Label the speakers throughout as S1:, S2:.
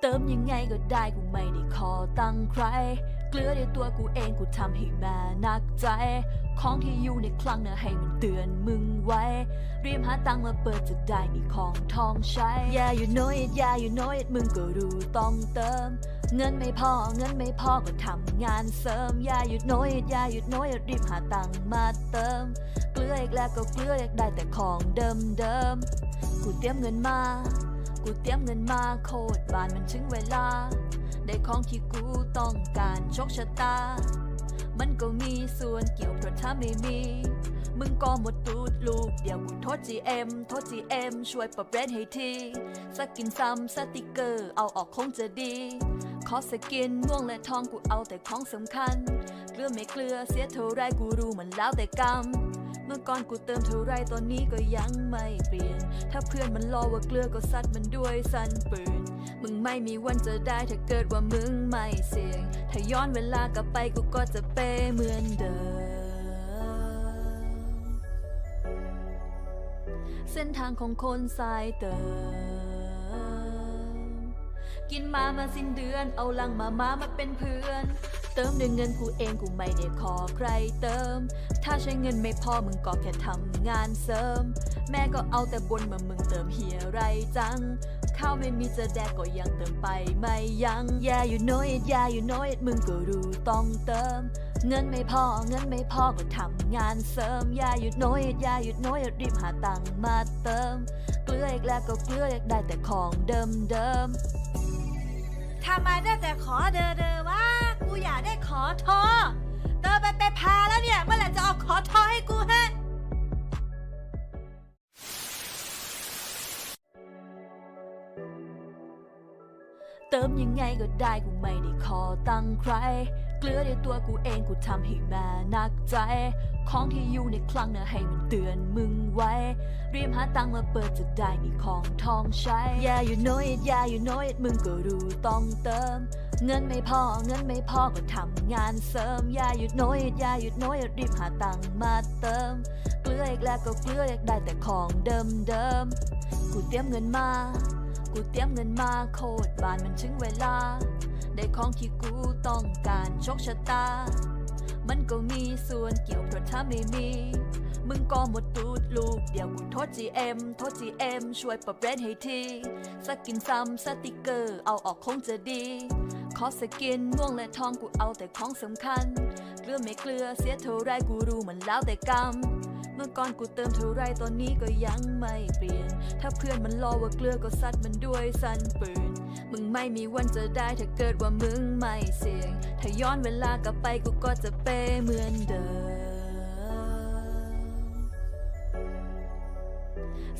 S1: เติมยังไงก็ได้กูไม่ได้ขอตังใคร เกลือในตัวกูเองกูทำให้แม่นักใจ ของที่อยู่ในคลังนะให้มันเตือนมึงไว้รีบหาตังมาเปิดจะได้มีของทองใช้ Yeah you know it yeah you know it มึงก็รู้ต้องเติม เงินไม่พอเงินไม่พอก็ทำงานเสริม Yeah you know it yeah you know it รีบหาตังมาเติม เกลืออีกแล้วก็เกลืออยากได้แต่ของเดิมเดิมกูเตรียมเงินมา กูเตรียมเงินมาโคตรบานมันถึงเวลา ได้ของที่กูต้องการโชคชะตา มันก็มีส่วนเกี่ยวเพราะถ้าไม่มี มึงก็หมดตูดลูก เดี๋ยวกูโทษ GM โทษ GM ช่วยปรับเรทให้ทีสกินซ้ำสติกเกอร์เอาออกคงจะดี ขอสกินม่วงและทองกูเอาแต่ของสำคัญ เกลือไม่เกลือเสียเท่าไรกูรู้มันแล้วแต่กรรม เมื่อก่อนกูเติมเท่าไรตอนนี้ก็ยังไม่เปลี่ยน ถ้าเพื่อนมันรอว่าเกลือก็ซัดมันด้วยสันปืน มึงไม่มีวันจะได้ถ้าเกิดว่ามึงไม่เสี่ยง ถ้าย้อนเวลากลับไปกูก็จะเป้เหมือนเดิมเส้นทางของคนสายเติม กินมามาสิ้นเดือน เอาลังมามามาเป็นเพื่อน เติมด้วยเงินกูเองกูไม่ได้ขอใครเติม ถ้าใช้เงินไม่พอมึงก็แค่ทำงานเสริม แม่ก็เอาแต่บนมามึงเติมเฮียไรจัง ข้าวไม่มีจะแดกก็ยังเติมไปไม่ยัง Yeah you know it yeah you know it มึงก็รู้ต้องเติม เงินไม่พอเงินไม่พอก็ทำงานเสริม Yeah you know it yeah you know it รีบหาตังค์มาเติม เกลืออีกแล้วก็เกลืออยากได้แต่ของเดิมเดิม
S2: ทำไมได้แต่ขอเดอเดอวะ กูอยากได้ขอทอเติมไปไปพาแล้วเนี่ย เมื่อไหร่จะเอาขอทอให้กูฮะ
S1: เติมยังไงก็ได้กูไม่ได้ขอตังใคร เกลือในตัวกูเองกูทำให้แม่หนักใจ ของที่อยู่ในคลังน่ะให้มันเตือนมึงไว้ รีบหาตังมาเปิดจะได้มีของทองใช้ Yeah you know it yeah you know it มึงก็รู้ต้องเติม เงินไม่พอเงินไม่พอก็ทำงานเสริม Yeah you know it yeah you know it รีบหาตังมาเติม เกลืออีกแล้วก็เกลืออยากได้แต่ของเดิมเดิมกูเตรียมเงินมา กูเตรียมเงินมาโคตรบานมันถึงเวลา ได้ของที่กูต้องการโชคชะตา มันก็มีส่วนเกี่ยวเพราะถ้าไม่มี มึงก็หมดตูดลูก เดี๋ยวกูโทษ GM โทษ GM ช่วยปรับเรทให้ทีสกินซ้ำสติกเกอร์เอาออกคงจะดี ขอสกินม่วงและทองกูเอาแต่ของสำคัญ เกลือไม่เกลือเสียเท่าไรกูรู้มันแล้วแต่กรรมเมื่อก่อนกูเติมเท่าไรตอนนี้ก็ยังไม่เปลี่ยน ถ้าเพื่อนมันรอว่าเกลือก็ซัดมันด้วยสันปืน มึงไม่มีวันจะได้ถ้าเกิดว่ามึงไม่เสี่ยง ถ้าย้อนเวลากลับไปกูก็จะเป้เหมือนเดิม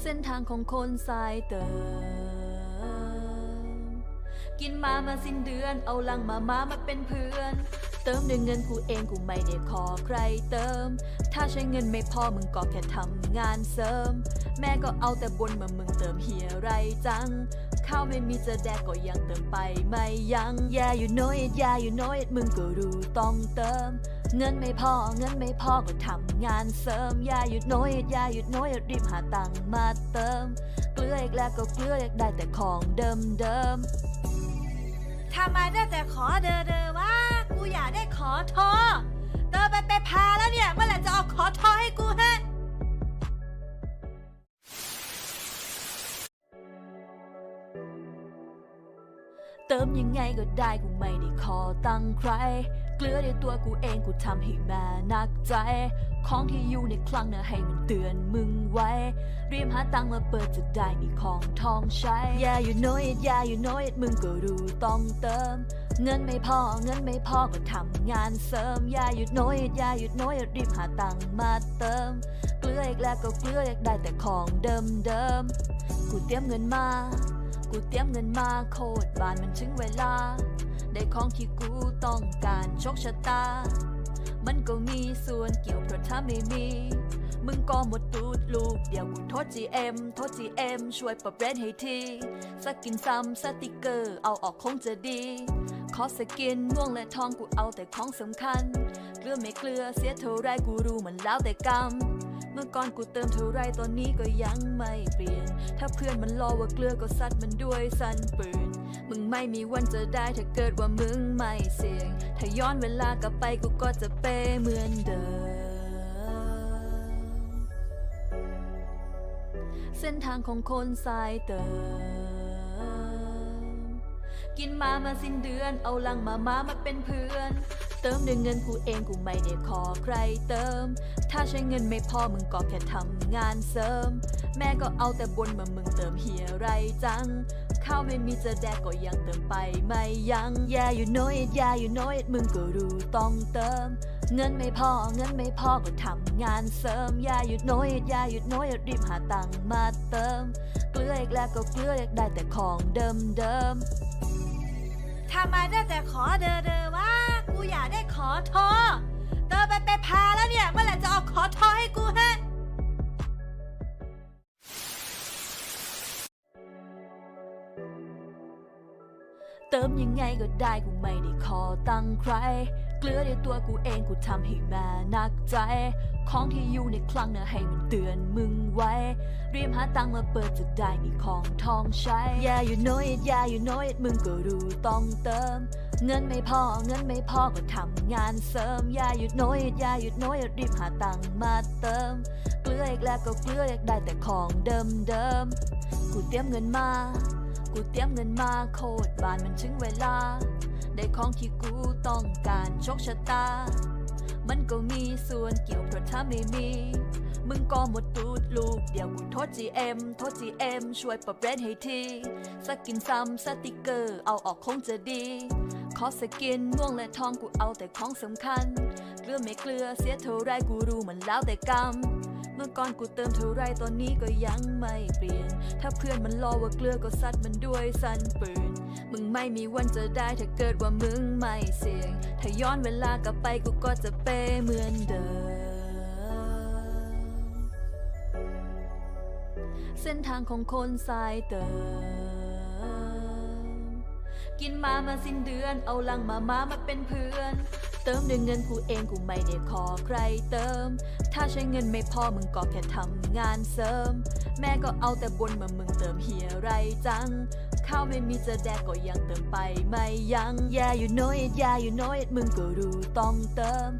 S1: เส้นทางของคนสายเติม กินมามาสิ้นเดือน เอาลังมามามาเป็นเพื่อนเติมด้วยเงินกูเองกูไม่ได้ขอใครเติม ถ้าใช้เงินไม่พอมึงก็แค่ทำงานเสริม แม่ก็เอาแต่บนมามึงเติมเฮียไรจัง ข้าวไม่มีจะแดกก็ยังเติมไปไม่ยัง้ง Yeah you know it yeah you know it มึงก็รู้ต้องเติม เงินไม่พอเงินไม่พอก็ทำงานเสริม Yeah you know it yeah you know it รีบหาตังค์มาเติม เกลืออีกแล้วก็เกลืออยากได้แต่ของเดิมเดิม
S2: ทำไมได้แต่ขอเดอเดอวะกูอยากได้ขอทอเติมไปไปพาแล้วเนี่ยเมื่อไหร่จะเอาขอทอให้กูฮะ
S1: เติมยังไงก็ได้กูไม่ได้ขอตังใคร เกลือในตัวกูเองกูทำให้แม่นักใจ ของที่อยู่ในคลังน่ะให้มันเตือนมึงไว้ รีบหาตังมาเปิดจะได้มีของทองใช้ Yeah you know it yeah you know it มึงก็รู้ต้องเติม เงินไม่พอเงินไม่พอก็ทำงานเสริม Yeah you know it yeah you know it รีบหาตังมาเติม เกลืออีกแล้วก็เกลืออยากได้แต่ของเดิมเดิมกูเตรียมเงินมา กูเตรียมเงินมาโคตรบานมันถึงเวลา ได้ของที่กูต้องการโชคชะตา มันก็มีส่วนเกี่ยวเพราะถ้าไม่มี มึงก็หมดตูดลูก เดี๋ยวกูโทษ GM โทษ GM ช่วยปรับเรทให้ทีสกินซ้ำสติกเกอร์เอาออกคงจะดี ขอสกินม่วงและทองกูเอาแต่ของสำคัญ เกลือไม่เกลือเสียเท่าไรกูรู้มันแล้วแต่กรรม มื่อก่อนกูเติมเท่าไรตอนนี้ก็ยังไม่เปลี่ยน ถ้าเพื่อนมันรอว่าเกลือก็ซัดมันด้วยสันปืน มึงไม่มีวันจะได้ถ้าเกิดว่ามึงไม่เสี่ยง ถ้าย้อนเวลากลับไปกูก็จะเปเหมือนเดิมเส้นทางของคนสายเติม กินมามาสิ้นเดือน เอาลังมามามาเป็นเพื่อน เติมด้วยเงินกูเองกูไม่ได้ขอใครเติม ถ้าใช้เงินไม่พอมึงก็แค่ทำงานเสริม แม่ก็เอาแต่บนมามึงเติมเฮียไรจัง ข้าวไม่มีจะแดกก็ยังเติมไปไม่ยัง Yeah you know it yeah you know it มึงก็รู้ต้องเติม เงินไม่พอเงินไม่พอก็ทำงานเสริม Yeah you know it yeah you know it รีบหาตังค์มาเติม เกลืออีกแล้วก็เกลืออยากได้แต่ของเดิมเดิม
S2: ทำไมได้แต่ขอเดอเดอวะกูอยากได้ขอทอเติมไปไปพาแล้วเนี่ย เมื่อไหร่จะเอาขอทอให้กูฮะ
S1: เติมยังไงก็ได้กูไม่ได้ขอตังใคร เกลือในตัวกูเองกูทำให้แม่นักใจ ของที่อยู่ในคลังนะให้มันเตือนมึงไว้ รีบหาตังค์มาเปิดจะได้มีของทองใช้ Yeah you know it yeah you know it มึงก็รู้ต้องเติม เงินไม่พอเงินไม่พอก็ทำงานเสริม Yeah you know it yeah you know it รีบหาตังค์มาเติม เกลืออีกแล้วก็เกลืออยากได้แต่ของเดิมเดิมๆกูเตรียมเงินมา กูเตรียมเงินมาโคตรบานมันถึงเวลา ได้ของที่กูต้องการโชคชะตา มันก็มีส่วนเกี่ยวเพราะถ้าไม่มี มึงก็หมดตูด ลูกเดี๋ยวกูโทษ GM โทษ GM ช่วยปรับเรนให้ทีสกินซ้ำสติกเกอร์เอาออกคงจะดี ขอสกินม่วงและทองกูเอาแต่ของสำคัญเกลือไม่เกลือเสียเท่าไรกูรู้มันแล้วแต่กรรมเมื่อก่อนกูเติมเท่าไรตอนนี้ก็ยังไม่เปลี่ยน ถ้าเพื่อนมันรอว่าเกลือก็ซัดมันด้วยสันปืน มึงไม่มีวันจะได้ถ้าเกิดว่ามึงไม่เสี่ยง ถ้าย้อนเวลากลับไปกูก็จะเปเหมือนเดิม เส้นทางของคนสายเติม กินมามาสิ้นเดือน เอาลังมามามาเป็นเพื่อน เติมด้วยเงินกูเองกูไม่ได้ขอใครเติม ถ้าใช้เงินไม่พอมึงก็แค่ทำงานเสริม แม่ก็เอาแต่บนมามึงเติมเฮียไรจังข้าวไม่มีจะแดกก็ยังเติมไปไม่ยัง้ง Yeah you know it yeah you know it มึงก็รู้ต้องเติม